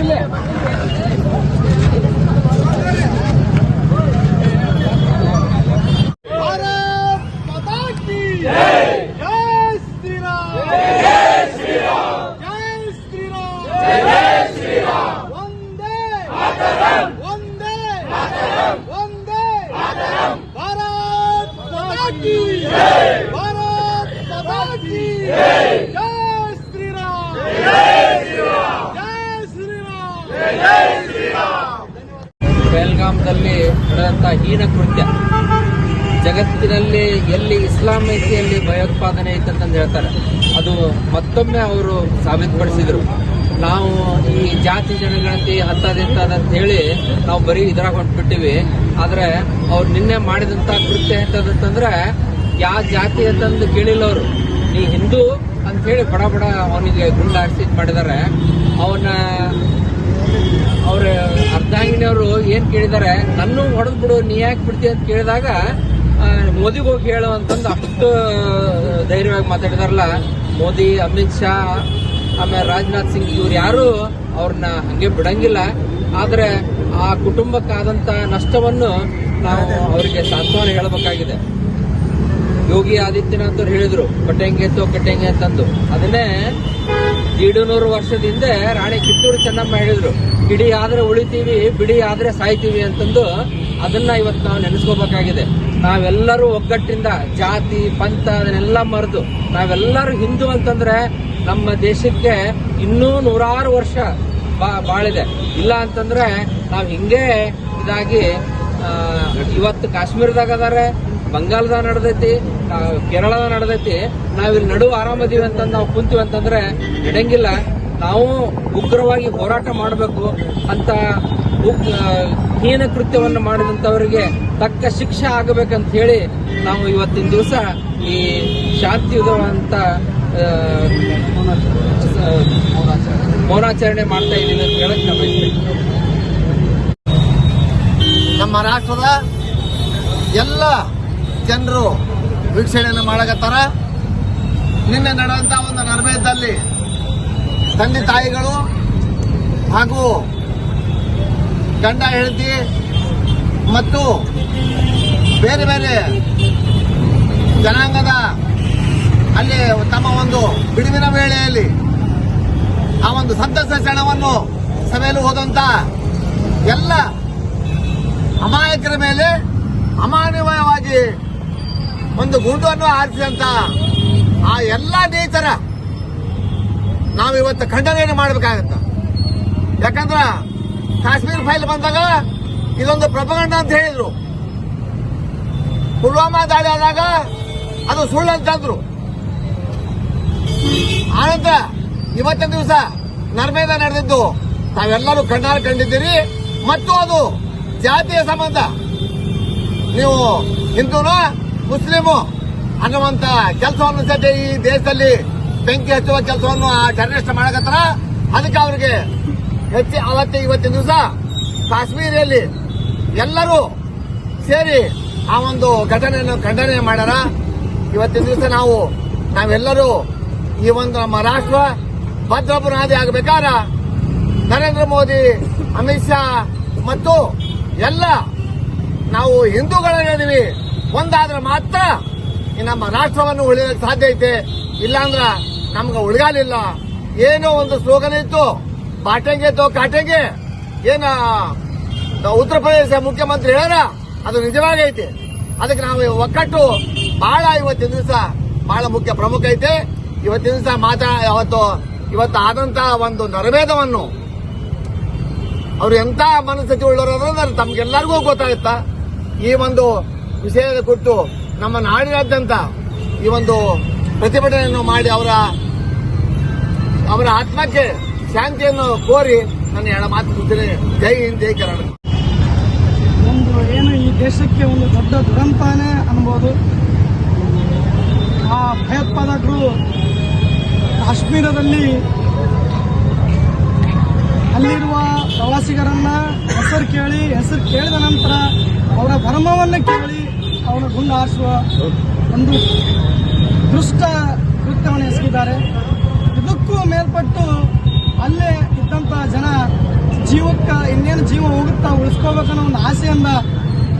ಇಲ್ಲ ಬೆಲ್ಗಾಂದಲ್ಲಿ ನಡೆದಂತ ಹೀನ ಕೃತ್ಯ. ಜಗತ್ತಿನಲ್ಲಿ ಎಲ್ಲಿ ಇಸ್ಲಾಂ ಐತಿ, ಅಲ್ಲಿ ಭಯೋತ್ಪಾದನೆ ಇತ್ತಂತಂದು ಹೇಳ್ತಾರೆ. ಅದು ಮತ್ತೊಮ್ಮೆ ಅವರು ಸಾಬೀತುಪಡಿಸಿದರು. ನಾವು ಈ ಜಾತಿ ಜನಗಣತಿ ಹತ್ತದಿಂತ ಅಂತ ಹೇಳಿ ನಾವು ಬರೀ ಇದರ ಹೊಂಟ್ಬಿಟ್ಟಿವಿ. ಆದರೆ ಅವ್ರು ನಿನ್ನೆ ಮಾಡಿದಂಥ ಕೃತ್ಯ ಎಂತದಂತಂದ್ರೆ ಯಾವ ಜಾತಿ ಅಂತಂದು ಕೇಳಿಲ್ಲ ಅವರು ನೀ ಹಿಂದೂ ಅಂತ ಹೇಳಿ ಬಡ ಬಡ ಅವನಿಗೆ ಗುಂಡು ಹಾರಿಸಿ ಮಾಡಿದ್ದಾರೆ ಅವನ ಅವ್ರ ಅರ್ಧಾಂಗಿನಿಯವರು ಏನ್ ಕೇಳಿದಾರೆ ನನ್ನ ಹೊಡೆದು ಬಿಡು, ನೀ ಯಾಕೆ ಬಿಡ್ತಿ? ಅಂತ ಕೇಳಿದಾಗ ಮೋದಿಗೆ ಹೋಗಿ ಹೇಳು ಅಂತಂದು ಅಷ್ಟು ಧೈರ್ಯವಾಗಿ ಮಾತಾಡಿದಾರಲ್ಲ. ಮೋದಿ, ಅಮಿತ್ ಶಾ, ಆಮೇಲೆ ರಾಜನಾಥ್ ಸಿಂಗ್, ಇವ್ರು ಯಾರು ಅವ್ರನ್ನ ಹಂಗೆ ಬಿಡಂಗಿಲ್ಲ. ಆದ್ರೆ ಆ ಕುಟುಂಬಕ್ಕಾದಂತ ನಷ್ಟವನ್ನು ನಾವು ಅವರಿಗೆ ಸಾಂತ್ವನ ಹೇಳಬೇಕಾಗಿದೆ. ಯೋಗಿ ಆದಿತ್ಯನಾಥ್ ಅವ್ರು ಹೇಳಿದ್ರು, ಕಟ್ಟೆಂಗೆ ಅಂತ ಕಟ್ಟೆಂಗೆ ಅಂತಂದು. ಅದನ್ನೇ ನೂರು ವರ್ಷದ ಹಿಂದೆ ರಾಣಿ ಕಿತ್ತೂರು ಚೆನ್ನಮ್ಮ ಹೇಳಿದ್ರು, ಕಿಡಿ ಆದ್ರೆ ಉಳಿತೀವಿ, ಬಿಡಿ ಆದ್ರೆ ಸಾಯ್ತೀವಿ ಅಂತಂದು ಅದನ್ನ ಇವತ್ತು ನಾವು ನೆನೆಸ್ಕೋಬೇಕಾಗಿದೆ. ನಾವೆಲ್ಲರೂ ಒಗ್ಗಟ್ಟಿಂದ ಜಾತಿ, ಪಂಥ ಅದನ್ನೆಲ್ಲ ಮರೆದು ನಾವೆಲ್ಲರೂ ಹಿಂದೂ ಅಂತಂದ್ರೆ ನಮ್ಮ ದೇಶಕ್ಕೆ ಇನ್ನೂ ನೂರಾರು ವರ್ಷ ಬಾ- ಬಾಳಿದೆ. ಇಲ್ಲ ಅಂತಂದ್ರೆ ನಾವು ಹಿಂಗೆ ಇದಾಗಿ ಇವತ್ತು ಕಾಶ್ಮೀರದಾಗ ಅದಾರೆ, ಬಂಗಾಲ್ದಾಗ ನಡೆದೈತಿ ಆ, ಕೇರಳದಾಗ ನಡೆದೈತಿ ನಾವಿಲ್ಲಿ ನಡುವ ಆರಾಮದೀವಿ ಅಂತ ನಾವು ಕುಂತೀವಿ ಅಂತಂದ್ರೆ ನಡೆಯಂಗಿಲ್ಲ ನಾವು ಉಗ್ರವಾಗಿ ಹೋರಾಟ ಮಾಡಬೇಕು ಅಂತ ಹೀನ ಕೃತ್ಯವನ್ನು ಮಾಡಿದಂತವರಿಗೆ ತಕ್ಕ ಶಿಕ್ಷೆ ಆಗಬೇಕಂತ ಹೇಳಿ ನಾವು ಇವತ್ತಿನ ದಿವಸ ಈ ಶಾಂತಿಯುತ ಅಂತ ಆ, ಆ, ಮೌನಾಚರಣೆ ಮಾಡ್ತಾ ಇದ್ದೀವಿ ಅಂತ ಹೇಳಕ್ ನಾನು ನಮ್ಮ ರಾಷ್ಟ್ರದ ಎಲ್ಲ ಜನರು ವೀಕ್ಷಣೆಯನ್ನು ಮಾಡಕತ್ತಾರ ನಿನ್ನೆ ನಡೆದಂತ ಒಂದು ನರ್ಮೇದಲ್ಲಿ ತಂದೆ ತಾಯಿಗಳು ಹಾಗೂ ಗಂಡ ಹೆಂಡತಿ ಮತ್ತು ಬೇರೆ ಬೇರೆ ಜನಾಂಗದ ಅಲ್ಲಿ ತಮ್ಮ ಒಂದು ಬಿಡುವಿನ ವೇಳೆಯಲ್ಲಿ ಆ ಒಂದು ಸಂತಸ ಕ್ಷಣವನ್ನು ಸಭೆಯಲ್ಲಿ ಹೋದಂತ ಎಲ್ಲ ಅಮಾಯಕರ ಮೇಲೆ ಅಮಾನವೀಯವಾಗಿ ಒಂದು ಗುಂಡನ್ನು ಆರಿಸಿದಂತ ಆ ಎಲ್ಲ ನೇತರ ನಾವಿವತ್ತು ಖಂಡನೆಯನ್ನು ಮಾಡಬೇಕಾಗತ್ತ. ಯಾಕಂದ್ರ ಕಾಶ್ಮೀರ್ ಫೈಲ್ ಬಂದಾಗ ಇದೊಂದು ಪ್ರಪಗಂಡ ಅಂತ ಹೇಳಿದ್ರು. ಪುಲ್ವಾಮಾ ದಾಳಿ ಆದಾಗ ಅದು ಸುಳ್ಳು ಅಂತಂದ್ರು ಆನಂತರ ಇವತ್ತಿನ ದಿವಸ ನರ್ಮೇದ ನಡೆದಿದ್ದು, ತಾವೆಲ್ಲರೂ ಕಣ್ಣಾರ ಕಂಡಿದ್ದೀರಿ. ಮತ್ತು ಅದು ಜಾತಿಯ ಸಂಬಂಧ. ನೀವು ಹಿಂದೂನೋ ಮುಸ್ಲಿಮು ಅನ್ನುವಂತ ಕೆಲಸವನ್ನು ಸದ್ಯ ಈ ದೇಶದಲ್ಲಿ ಬೆಂಕಿ ಹಚ್ಚುವ ಕೆಲಸವನ್ನು ಆ ಟೆರರಿಸ್ಟ್ ಮಾಡಕತ್ತಾರ. ಅದಕ್ಕೆ ಅವರಿಗೆ ಹೆಚ್ಚು ಅವತ್ತೆ ಇವತ್ತಿನ ದಿವಸ ಕಾಶ್ಮೀರಿಯಲ್ಲಿ ಎಲ್ಲರೂ ಸೇರಿ ಆ ಒಂದು ಘಟನೆಯನ್ನು ಖಂಡನೆ ಮಾಡ್ಯಾರ. ಇವತ್ತಿನ ದಿವಸ ನಾವು, ನಾವೆಲ್ಲರೂ ಈ ಒಂದು ನಮ್ಮ ರಾಷ್ಟ್ರ ಭದ್ರಪುರಾದಿ ಆಗಬೇಕಾದ ನರೇಂದ್ರ ಮೋದಿ, ಅಮಿತ್ ಶಾ ಮತ್ತು ಎಲ್ಲ ನಾವು ಹಿಂದೂಗಳೇನಿದೀವಿ ಒಂದಾದ್ರೆ ಮಾತ್ರ ನಮ್ಮ ರಾಷ್ಟ್ರವನ್ನು ಉಳಿಯಕ್ಕೆ ಸಾಧ್ಯ ಐತೆ. ಇಲ್ಲಾಂದ್ರ ನಮ್ಗೆ ಉಳಿಗಾಲಿಲ್ಲ. ಏನೋ ಒಂದು ಸ್ಲೋಗನ್ ಇತ್ತು. ಬಾಟೆಂಗೆ ತೋ ಕಾಟೆಂಗೆ. ಏನ ಉತ್ತರ ಪ್ರದೇಶ ಮುಖ್ಯಮಂತ್ರಿ ಹೇಳ್ಯಾರ, ಅದು ನಿಜವಾಗೈತೆ ಅದಕ್ಕೆ ನಾವು ಒಕ್ಕಟ್ಟು ಬಹಳ ಇವತ್ತಿನ ದಿವಸ ಬಹಳ ಮುಖ್ಯ ಪ್ರಮುಖ ಐತೆ. ಇವತ್ತಿನ ದಿವಸ ಮಾತಾ, ಅವತ್ತು, ಇವತ್ತು ಆದಂತ ಒಂದು ನರವೇದವನ್ನು ಅವ್ರು ಎಂತ ಮನಸ್ಥಿತಿ ಅನ್ನೋದು ತಮ್ಗೆಲ್ಲರಿಗೂ ಗೊತ್ತಾಗುತ್ತಾ? ಈ ಒಂದು ವಿಷಯದ ಕೊಟ್ಟು ನಮ್ಮ ನಾಡಿನಾದ್ಯಂತ ಈ ಒಂದು ಪ್ರತಿಭಟನೆಯನ್ನು ಮಾಡಿ ಅವರ ಅವರ ಆತ್ಮಕ್ಕೆ ಶಾಂತಿಯನ್ನು ಕೋರಿ ನನ್ನ ಎಡ ಮಾತು ಮುಗಿಸ್ತೇನೆ ಜೈ ಹಿಂದ್, ಜೈ ಕರ್ನಾಟಕ. ಒಂದು ಏನು ಈ ದೇಶಕ್ಕೆ ಒಂದು ದೊಡ್ಡ ದುರಂತಾನೇ ಅನ್ಬೋದು. ಆ ಭಯೋತ್ಪಾದಕರು ಕಾಶ್ಮೀರದಲ್ಲಿ ಅಲ್ಲಿರುವ ಪ್ರವಾಸಿಗರನ್ನ ಹೆಸರು ಕೇಳಿ, ಹೆಸರು ಕೇಳಿದ ನಂತರ ಅವರ ಧರ್ಮವನ್ನು ಕೇಳಿ ಅವನ ಗುಂಡು ಹಾರಿಸುವ ಒಂದು ದುಷ್ಟ ಕೃತ್ಯವನ್ನು ಎಸಗಿದ್ದಾರೆ. ಇದಕ್ಕೂ ಮೇಲ್ಪಟ್ಟು ಅಲ್ಲೇ ಇದ್ದಂಥ ಜನ ಜೀವಕ್ಕೆ, ಇನ್ನೇನು ಜೀವ ಹೋಗುತ್ತಾ ಉಳಿಸ್ಕೋಬೇಕನ್ನೋ ಒಂದು ಆಸೆಯಿಂದ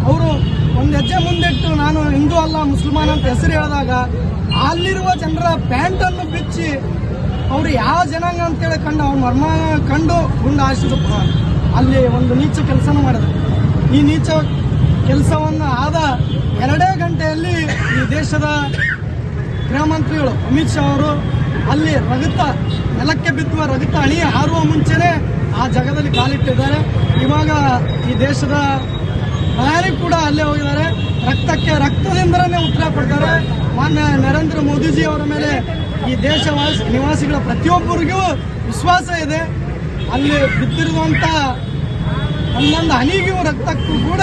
ಅವರು ಒಂದು ಹೆಜ್ಜೆ ಮುಂದಿಟ್ಟು, ನಾನು ಹಿಂದೂ ಅಲ್ಲ, ಮುಸಲ್ಮಾನ್ ಅಂತ ಹೆಸರು ಹೇಳಿದಾಗ ಅಲ್ಲಿರುವ ಜನರ ಪ್ಯಾಂಟನ್ನು ಬಿಚ್ಚಿ ಅವರು ಯಾವ ಜನಾಂಗ ಅಂತೇಳಿ ಕಂಡು, ಅವ್ನ ಮರ್ಮ ಕಂಡು ಗುಂಡು ಹಾರಿಸಿದ ಅಲ್ಲಿ ಒಂದು ನೀಚ ಕೆಲಸನ ಮಾಡಿದ್ರು. ಈ ನೀಚ ಕೆಲಸವನ್ನು ಆದ ಎರಡೇ ಗಂಟೆಯಲ್ಲಿ ಈ ದೇಶದ ಗೃಹ ಮಂತ್ರಿಗಳು ಅಮಿತ್ ಶಾ ಅವರು ಅಲ್ಲಿ ರಗತ, ನೆಲಕ್ಕೆ ಬಿದ್ದುವ ರಗತ ಅಣಿ ಹಾರುವ ಮುಂಚೆನೇ ಆ ಜಾಗದಲ್ಲಿ ಕಾಲಿಟ್ಟಿದ್ದಾರೆ. ಇವಾಗ ಈ ದೇಶದ ಪ್ರಧಾನಿ ಕೂಡ ಅಲ್ಲೇ ಹೋಗಿದ್ದಾರೆ. ರಕ್ತಕ್ಕೆ ರಕ್ತದಿಂದಲೇ ಉತ್ತರ ಕೊಡ್ತಾರೆ. ಮಾನ್ಯ ನರೇಂದ್ರ ಮೋದಿಜಿ ಅವರ ಮೇಲೆ ಈ ದೇಶವಾಸಿ ನಿವಾಸಿಗಳ ಪ್ರತಿಯೊಬ್ಬರಿಗೂ ವಿಶ್ವಾಸ ಇದೆ. ಅಲ್ಲಿ ಬಿದ್ದಿರುವಂತ ಒಂದೊಂದು ಹನಿಗೂ ರಕ್ತಕ್ಕೂ ಕೂಡ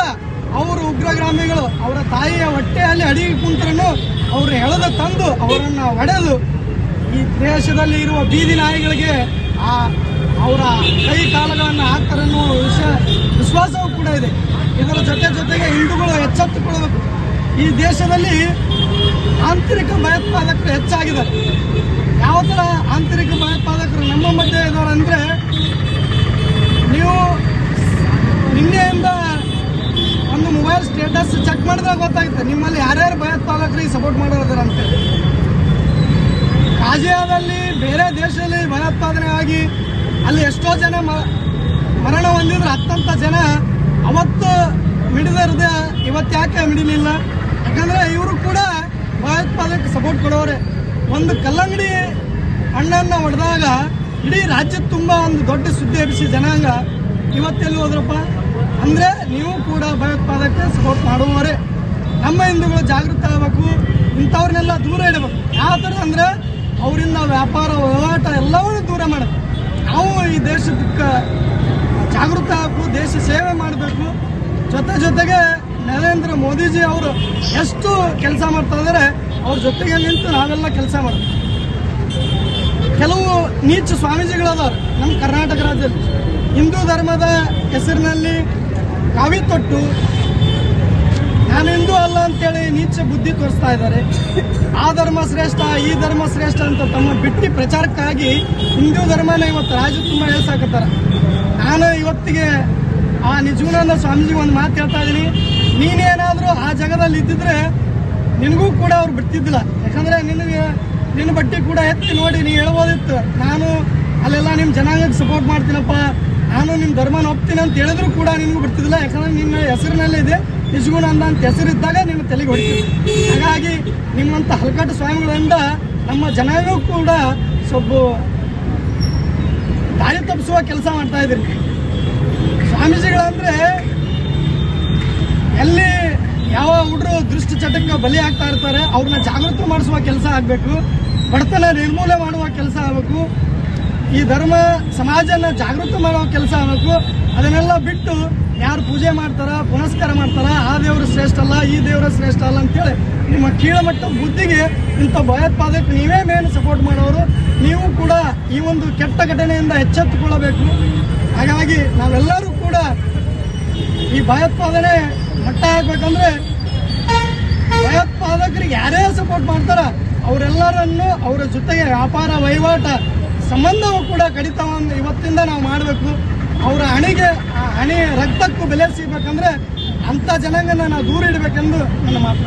ಅವರು ಉಗ್ರಗ್ರಾಮಿಗಳು ಅವರ ತಾಯಿಯ ಹೊಟ್ಟೆಯಲ್ಲಿ ಅಡಿಗೆ ಕುಂತರನ್ನು ಅವರು ಎಳೆದ ತಂದು ಅವರನ್ನು ಒಡೆದು ಈ ದೇಶದಲ್ಲಿ ಇರುವ ಬೀದಿ ನಾಯಿಗಳಿಗೆ ಆ ಅವರ ಕೈ ಕಾಲಗಳನ್ನು ಹಾಕ್ತಾರೆ ವಿಷಯ ವಿಶ್ವಾಸವೂ ಕೂಡ ಇದೆ. ಇದರ ಜೊತೆ ಜೊತೆಗೆ ಹಿಂದೂಗಳು ಎಚ್ಚೆತ್ತುಕೊಳ್ಳಬೇಕು. ಈ ದೇಶದಲ್ಲಿ ಆಂತರಿಕ ಭಯೋತ್ಪಾದಕರು ಹೆಚ್ಚಾಗಿದ್ದಾರೆ. ಯಾವ ಥರ ಆಂತರಿಕ ಭಯೋತ್ಪಾದಕರು ನಮ್ಮ ಮಧ್ಯೆ ಇದ್ದಾರೆ ಅಂದರೆ ನೀವು ನಿನ್ನೆಯಿಂದ ಒಂದು ಮೊಬೈಲ್ ಸ್ಟೇಟಸ್ ಚೆಕ್ ಮಾಡಿದ್ರೆ ಗೊತ್ತಾಗುತ್ತೆ. ನಿಮ್ಮಲ್ಲಿ ಯಾರ್ಯಾರು ಭಯೋತ್ಪಾದಕರಿಗೆ ಸಪೋರ್ಟ್ ಮಾಡಿರೋದ್ರ ಅಂತ ಕಾಜಿಯಾದಲ್ಲಿ ಬೇರೆ ದೇಶದಲ್ಲಿ ಭಯೋತ್ಪಾದನೆ ಆಗಿ ಅಲ್ಲಿ ಎಷ್ಟೋ ಜನ ಮರಣ ಹೊಂದಿದ್ರೆ. ಹತ್ತಂತ ಜನ ಅವತ್ತು ಮಿಡಿದಿರದೆ ಇವತ್ತು ಯಾಕೆ ಮಿಡಿಲಿಲ್ಲ ಯಾಕಂದರೆ ಇವರು ಕೂಡ ಭಯೋತ್ಪಾದಕ ಸಪೋರ್ಟ್ ಕೊಡೋರೆ ಒಂದು ಕಲ್ಲಂಗಡಿ ಹಣ್ಣನ್ನ ಹೊಡೆದಾಗ ಇಡೀ ರಾಜ್ಯದ ತುಂಬ ಒಂದು ದೊಡ್ಡ ಸುದ್ದಿ ಎಬ್ಬಿಸಿ ಜನಾಂಗ ಇವತ್ತೆಲ್ಲಿ ಹೋದ್ರಪ್ಪ? ಅಂದ್ರೆ ನೀವು ಕೂಡ ಭಯೋತ್ಪಾದಕ್ಕೆ ಸಪೋರ್ಟ್ ಮಾಡುವವರೇ. ನಮ್ಮ ಹಿಂದೂಗಳು ಜಾಗೃತ ಆಗಬೇಕು, ಇಂಥವ್ರನ್ನೆಲ್ಲ ದೂರ ಇಡಬೇಕು. ಯಾವ ಥರ ಅಂದ್ರೆ ಅವರಿಂದ ವ್ಯಾಪಾರ ವಹಿವಾಟ ಎಲ್ಲವನ್ನೂ ದೂರ ಮಾಡಬೇಕು. ನಾವು ಈ ದೇಶದಕ್ಕೆ ಜಾಗೃತ ಆಗಬೇಕು, ದೇಶ ಸೇವೆ ಮಾಡಬೇಕು. ಜೊತೆ ಜೊತೆಗೆ ನರೇಂದ್ರ ಮೋದಿಜಿ ಅವರು ಎಷ್ಟು ಕೆಲಸ ಮಾಡ್ತಾ ಇದ್ದಾರೆ ಅವ್ರ ಜೊತೆಗೆ ನಿಂತು ನಾವೆಲ್ಲ ಕೆಲಸ ಮಾಡ್ತೀವಿ. ಕೆಲವು ನೀಚ ಸ್ವಾಮೀಜಿಗಳದಾರೆ, ನಮ್ಮ ಕರ್ನಾಟಕ ರಾಜ್ಯದಲ್ಲಿ. ಹಿಂದೂ ಧರ್ಮದ ಹೆಸರಿನಲ್ಲಿ ಕಾವಿ ತೊಟ್ಟು, ನಾನು ಹಿಂದೂ ಅಲ್ಲ ಅಂತೇಳಿ ನೀಚ ಬುದ್ಧಿ ತೋರಿಸ್ತಾ ಇದ್ದಾರೆ. ಆ ಧರ್ಮ ಶ್ರೇಷ್ಠ, ಈ ಧರ್ಮ ಶ್ರೇಷ್ಠ ಅಂತ ತಮ್ಮ ಬಿಟ್ಟಿ ಪ್ರಚಾರಕ್ಕಾಗಿ ಹಿಂದೂ ಧರ್ಮನ ಇವತ್ತು ರಾಜ್ಯ ತುಂಬ ಹೇಳ್ಸಾಕತ್ತಾರ. ನಾನು ಇವತ್ತಿಗೆ ಆ ನಿಜಗುಣಾನಂದ ಸ್ವಾಮೀಜಿ ಒಂದು ಮಾತು ಹೇಳ್ತಾ ಇದ್ದೀನಿ. ನೀನೇನಾದರೂ ಆ ಜಾಗದಲ್ಲಿ ಇದ್ದಿದ್ರೆ ನಿನಗೂ ಕೂಡ ಅವ್ರು ಬಿಡ್ತಿದ್ದಿಲ್ಲ. ಯಾಕಂದ್ರೆ ನಿನಗೆ ನಿನ್ನ ಬಟ್ಟೆ ಕೂಡ ಎತ್ತಿ ನೋಡಿ ನೀ ಹೇಳ್ಬೋದಿತ್ತು. ನಾನು ಅಲ್ಲೆಲ್ಲ ನಿಮ್ಮ ಜನಾಂಗಕ್ಕೆ ಸಪೋರ್ಟ್ ಮಾಡ್ತೀನಪ್ಪ. ನಾನು ನಿಮ್ಮ ಧರ್ಮನ ಒಪ್ತೀನಿ ಅಂತ ಹೇಳಿದ್ರು ಕೂಡ ನಿನಗೂ ಬಿಡ್ತಿದ್ದಿಲ್ಲ. ಯಾಕಂದ್ರೆ ನಿನ್ನ ಹೆಸರಿನಲ್ಲೇ ಇದೆ. ನಿಜಗುಣಂದ ಅಂತ ಹೆಸರಿದ್ದಾಗ ನಿಮ್ಮ ತಲೆಗೆ ಹೊಡ್ತೀನಿ ಹಾಗಾಗಿ ನಿಮ್ಮಂಥ ಹಲಕಟ್ಟು ಸ್ವಾಮಿಗಳಿಂದ ನಮ್ಮ ಜನಾಂಗ ಕೂಡ ಸ್ವಲ್ಪ ದಾರಿ ತಪ್ಪಿಸುವ ಕೆಲಸ ಮಾಡ್ತಾ ಇದ್ದೀರಿ ಸ್ವಾಮೀಜಿಗಳಂದ್ರೆ ಎಲ್ಲಿ ಯಾವ ಹುಡುಗರು ದೃಷ್ಟಿ ಚಟಕ್ಕೆ ಬಲಿ ಆಗ್ತಾ ಇರ್ತಾರೆ, ಅವ್ರನ್ನ ಜಾಗೃತಿ ಮಾಡಿಸುವ ಕೆಲಸ ಆಗಬೇಕು, ಬಡತನ ನಿರ್ಮೂಲನೆ ಮಾಡುವ ಕೆಲಸ ಆಗಬೇಕು, ಈ ಧರ್ಮ ಸಮಾಜನ ಜಾಗೃತಿ ಮಾಡುವ ಕೆಲಸ ಆಗಬೇಕು, ಅದನ್ನೆಲ್ಲ ಬಿಟ್ಟು ಯಾರು ಪೂಜೆ ಮಾಡ್ತಾರ, ಪುನಸ್ಕಾರ ಮಾಡ್ತಾರ, ಆ ದೇವರು ಶ್ರೇಷ್ಠ ಅಲ್ಲ, ಈ ದೇವರು ಶ್ರೇಷ್ಠ ಅಲ್ಲ ಅಂತೇಳಿ ನಿಮ್ಮ ಕೀಳಮಟ್ಟ ಬುದ್ಧಿಗೆ ಇಂಥ ಭಯೋತ್ಪಾದಕ ನೀವೇ ಮೇನ್ ಸಪೋರ್ಟ್ ಮಾಡೋರು, ನೀವು ಕೂಡ ಈ ಒಂದು ಕೆಟ್ಟ ಘಟನೆಯಿಂದ ಎಚ್ಚೆತ್ತುಕೊಳ್ಳಬೇಕು. ಹಾಗಾಗಿ ನಾವೆಲ್ಲರೂ ಕೂಡ ಈ ಭಯೋತ್ಪಾದನೆ ಮಟ್ಟ ಹಾಕ್ಬೇಕಂದ್ರೆ ಭಯೋತ್ಪಾದಕರಿಗೆ ಯಾರೇ ಸಪೋರ್ಟ್ ಮಾಡ್ತಾರ ಅವರೆಲ್ಲರನ್ನು ಅವರ ಜೊತೆಗೆ ವ್ಯಾಪಾರ, ವಹಿವಾಟ ಸಂಬಂಧವೂ ಕೂಡ ಕಡಿತ ಇವತ್ತಿಂದ ನಾವು ಮಾಡಬೇಕು. ಅವರ ಹಣಿಗೆ, ಆ ಹಣೆ ರಕ್ತಕ್ಕೂ ಬೆಲೆ ಸಿಗ್ಬೇಕಂದ್ರೆ ಅಂಥ ಜನಾಂಗನ ನಾವು ದೂರ ಇಡಬೇಕೆಂದು ನನ್ನ ಮಾತು